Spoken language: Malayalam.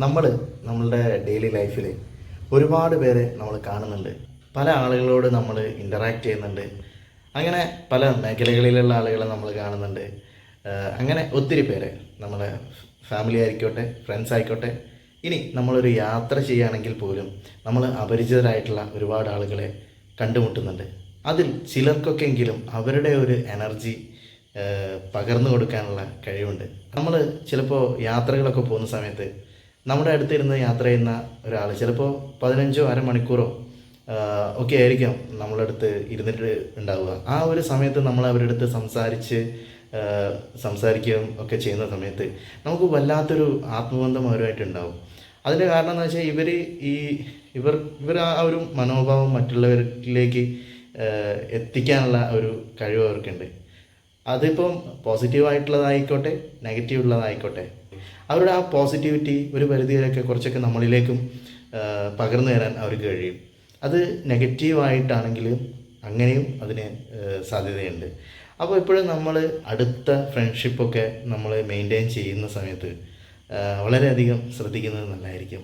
നമ്മൾ നമ്മളുടെ ഡെയിലി ലൈഫിൽ ഒരുപാട് പേരെ നമ്മൾ കാണുന്നുണ്ട്. പല ആളുകളോട് നമ്മൾ ഇന്ററാക്ട് ചെയ്യുന്നുണ്ട്. അങ്ങനെ പല മേഖലകളിലുള്ള ആളുകളെ നമ്മൾ കാണുന്നുണ്ട്. അങ്ങനെ ഒത്തിരി പേരെ നമ്മുടെ ഫാമിലി ആയിക്കോട്ടെ ഫ്രണ്ട്സ് ആയിക്കോട്ടെ ഇനി നമ്മളൊരു യാത്ര ചെയ്യുകയാണെങ്കിൽ പോലും നമ്മൾ അപരിചിതരായിട്ടുള്ള ഒരുപാട് ആളുകളെ കണ്ടുമുട്ടുന്നുണ്ട്. അതിൽ ചിലർക്കൊക്കെങ്കിലും അവരുടെ ഒരു എനർജി പകർന്നു കൊടുക്കാനുള്ള കഴിവുണ്ട്. നമ്മൾ ചിലപ്പോൾ യാത്രകളൊക്കെ പോകുന്ന സമയത്ത് നമ്മുടെ അടുത്തിരുന്ന് യാത്ര ചെയ്യുന്ന ഒരാൾ ചിലപ്പോൾ പതിനഞ്ചോ അരമണിക്കൂറോ ഒക്കെ ആയിരിക്കാം നമ്മുടെ അടുത്ത് ഇരുന്നിട്ട് ഉണ്ടാവുക. ആ ഒരു സമയത്ത് നമ്മൾ അവരുടെ അടുത്ത് സംസാരിച്ച് സംസാരിക്കുകയും ഒക്കെ ചെയ്യുന്ന സമയത്ത് നമുക്ക് വല്ലാത്തൊരു ആത്മബന്ധം അവരുമായിട്ട് ഉണ്ടാവും. അതിന്റെ കാരണം എന്ന് വെച്ചാൽ ഇവർ ഈ ഇവർ ഇവർ ആ ഒരു മനോഭാവം മറ്റുള്ളവരിലേക്ക് എത്തിക്കാനുള്ള ഒരു കഴിവ് അവർക്കുണ്ട്. അതിപ്പം പോസിറ്റീവായിട്ടുള്ളതായിക്കോട്ടെ നെഗറ്റീവ് ഉള്ളതായിക്കോട്ടെ അവരുടെ ആ പോസിറ്റിവിറ്റി ഒരു പരിധിയിലൊക്കെ കുറച്ചൊക്കെ നമ്മളിലേക്കും പകർന്നു തരാൻ അവർക്ക് കഴിയും. അത് നെഗറ്റീവായിട്ടാണെങ്കിലും അങ്ങനെയും അതിന് സാധ്യതയുണ്ട്. അപ്പോൾ ഇപ്പോഴും നമ്മൾ അടുത്ത ഫ്രണ്ട്ഷിപ്പൊക്കെ നമ്മൾ മെയിന്റെയിൻ ചെയ്യുന്ന സമയത്ത് വളരെയധികം ശ്രദ്ധിക്കുന്നത് നല്ലതായിരിക്കും.